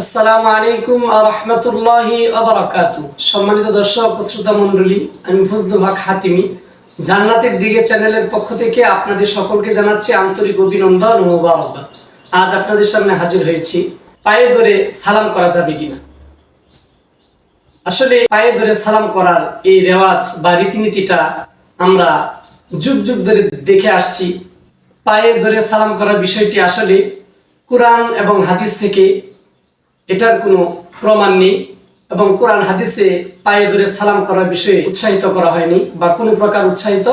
আসসালামু আলাইকুম রহমতুল্লাহি আবরাকাতু সম্মানিত দর্শক শ্রোতা মণ্ডলী, আমি ফজলুল হক হাতিমি। জান্নাতের দিকে চ্যানেলের পক্ষ থেকে আপনাদের সকলকে জানাচ্ছি আন্তরিক অভিনন্দন ও মোবারকবাদ। আজ আপনাদের সামনে হাজির হয়েছি, পায়ে ধরে সালাম করা যাবে কিনা? আসলে পায়ে ধরে সালাম করার এই রেওয়াজ বা রীতিনীতিটা আমরা যুগ যুগ ধরে দেখে আসছি। পায়ে ধরে সালাম করার বিষয়টি আসলে কোরআন এবং হাদিস থেকে এটার কোনো প্রমাণ নেই এবং কোরআন হাদিসে পায়ে ধরে সালাম করার বিষয়ে উৎসাহিত করা হয়নি বা কোনো প্রকার উৎসাহিত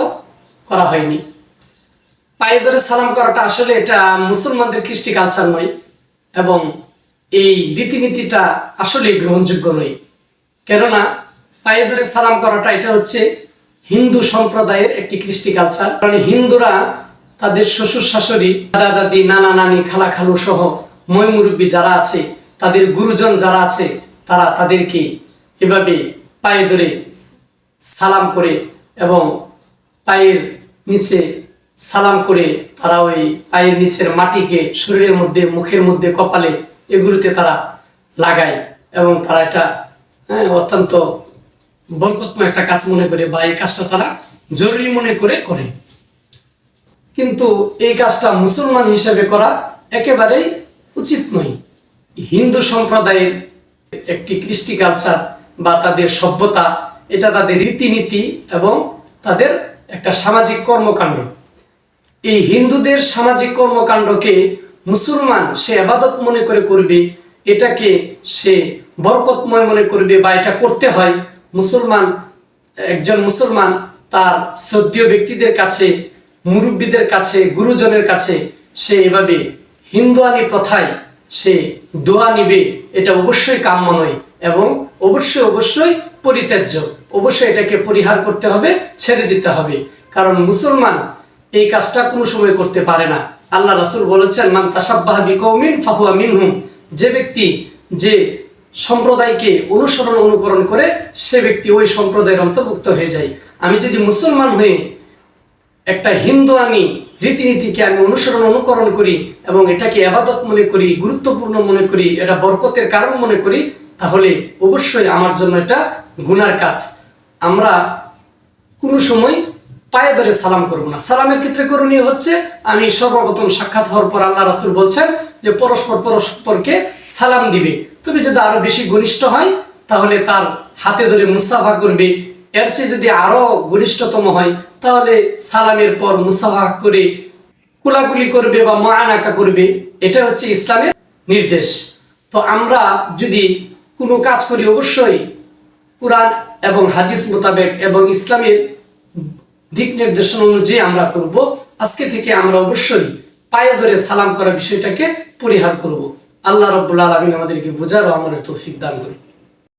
করা হয়নি। পায়ে ধরে সালাম করাটা আসলে এটা মুসলমানদের কৃষ্টি কালচার নয় এবং এই রীতিনীতিটা আসলে গ্রহণযোগ্য নয়। কেননা পায়ে ধরে সালাম করাটা এটা হচ্ছে হিন্দু সম্প্রদায়ের একটি কৃষ্টি কালচার। কারণ হিন্দুরা তাদের শ্বশুর শাশুড়ি, দাদা দাদি, নানা নানি খালা খালু সহ মই মুরব্বী যারা আছে তাদের গুরুজন যারা আছে তারা তাদেরকে এভাবে পায়ে ধরে সালাম করে এবং পায়ের নিচে সালাম করে তারা ওই পায়ের নিচের মাটিকে শরীরের মধ্যে মুখের মধ্যে কপালে এগুলোতে তারা লাগায় এবং তারা এটা হ্যাঁ, অত্যন্ত বরকতময় একটা কাজ মনে করে বা এই কাজটা তারা জরুরি মনে করে করে। কিন্তু এই কাজটা মুসলমান হিসেবে করা একেবারেই উচিত নয়। হিন্দু সম্প্রদায়ের একটি কৃষ্টি কালচার বা তাদের সভ্যতা, এটা তাদের রীতিনীতি এবং তাদের একটা সামাজিক কর্মকাণ্ড। এই হিন্দুদের সামাজিক কর্মকাণ্ডকে মুসলমান সে আবাদত মনে করে করবে, এটাকে সে বরকতময় মনে করবে বা এটা করতে হয়। মুসলমান, একজন মুসলমান তার শ্রদ্ধীয় ব্যক্তিদের কাছে, মুরব্বীদের কাছে, গুরুজনের কাছে সে এভাবে হিন্দুয়ানি প্রথায় সে দোয়া নিবে, এটা অবশ্যই কাম্য নয় এবং অবশ্যই অবশ্যই পরিত্যাজ্য। অবশ্যই এটাকে পরিহার করতে হবে, ছেড়ে দিতে হবে। কারণ মুসলমান এই কাজটা কোনো সময় করতে পারে না। আল্লাহ রাসুল বলেছেন, মান তাসাব্বাহ বিকৌমিন ফাহুয়া মিনহুম। যে ব্যক্তি যে সম্প্রদায়কে অনুসরণ, অনুকরণ করে, সে ব্যক্তি ওই সম্প্রদায়ের অন্তর্ভুক্ত হয়ে যায়। আমি যদি মুসলমান হয়ে একটা হিন্দু আমি রীতিনীতিকে আমি অনুসরণ অনুকরণ করি এবং এটাকে আবাদত মনে করি, গুরুত্বপূর্ণ মনে করি, এটা বরকতের কারণ মনে করি, তাহলে অবশ্যই আমার জন্য এটা গুনার কাজ। আমরা কোনো সময় পায়ে ধরে সালাম করব না। সালামের ক্ষেত্রে করণীয় হচ্ছে, আমি সর্বপ্রথম সাক্ষাৎ হওয়ার পর আল্লাহ রাসুল বলছেন যে, পরস্পর পরস্পরকে সালাম দিবে। তুমি যদি আরও বেশি ঘনিষ্ঠ হয়, তাহলে তার হাতে ধরে মুসাফা করবে। এর চেয়ে যদি আরও ঘনিষ্ঠতম হয় তাহলে সালামের পর মুসাফা করে কুলাকুলি করবে বা মানাকা করবে, এটা হচ্ছে ইসলামের নির্দেশ। তো আমরা যদি কোনো কাজ করি, অবশ্যই কোরআন এবং হাদিস মোতাবেক এবং ইসলামের দিক নির্দেশনা অনুযায়ী আমরা করব। আজকে থেকে আমরা অবশ্যই পায়ে ধরে সালাম করা বিষয়টাকে পরিহার করব। আল্লাহ রব্বুল আলমিন আমাদেরকে বোঝার ও আমাদের তৌফিক দান করুন।